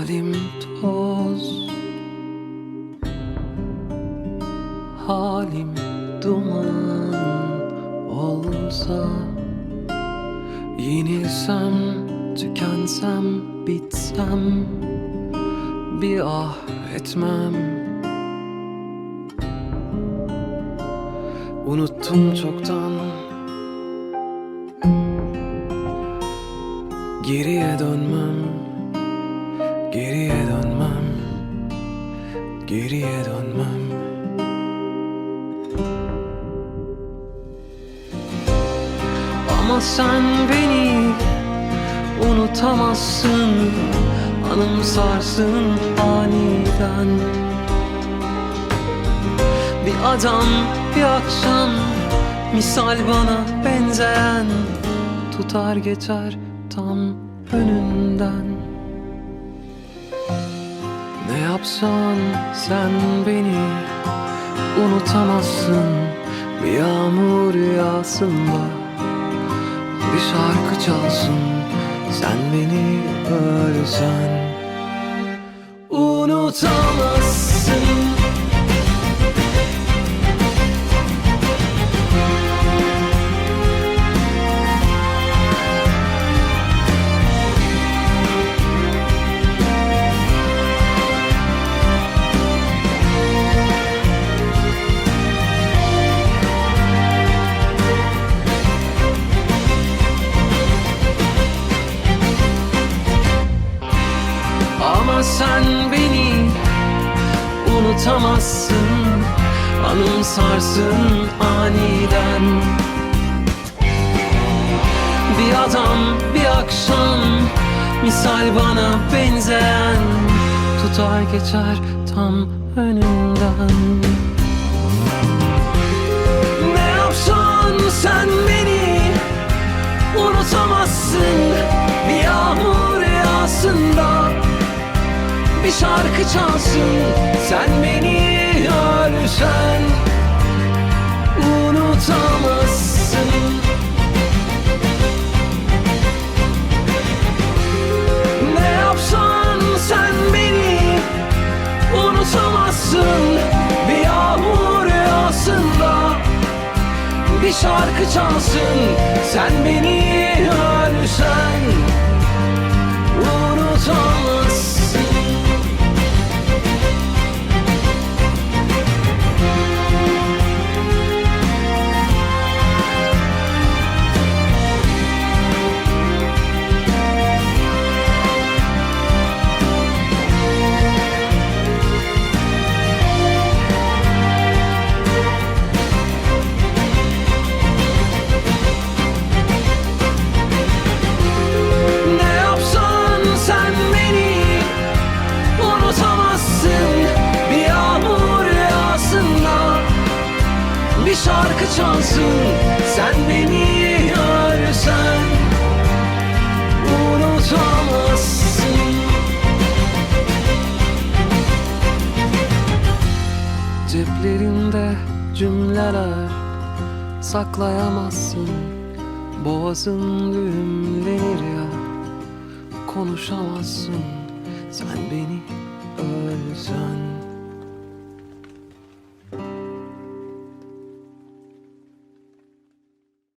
Halim toz. Halim duman olsa Yenilsem, tükensem, bitsem Bir ah etmem. Unuttum çoktan. Geriye dönmem Geriye dönmem. Geriye dönmem. Ama sen beni unutamazsın. Anımsarsın aniden. Bir adam bir akşam. Misal bana benzeyen. Tutar geçer tam önünden Ne yapsan sen beni unutamazsın. Bir yağmur yağsın da bir şarkı çalsın. Sen beni ölsen Unutamazsın Sen beni unutamazsın Anımsarsın aniden. Bir adam bir akşam Misal bana benzeyen Tutar geçer tam önümden Ne yapsan sen beni unutamazsın bir şarkı çalsın. Sen beni ölsen unutamazsın. Ne yapsan sen beni unutamazsın. Bir yağmur yağsın da bir şarkı çalsın. Sen beni şarkı çalsın. Sen beni ölsen unutamazsın. Ceplerinde cümleler saklayamazsın. Boğazın düğümlenir ya Konuşamazsın. Sen beni ölsen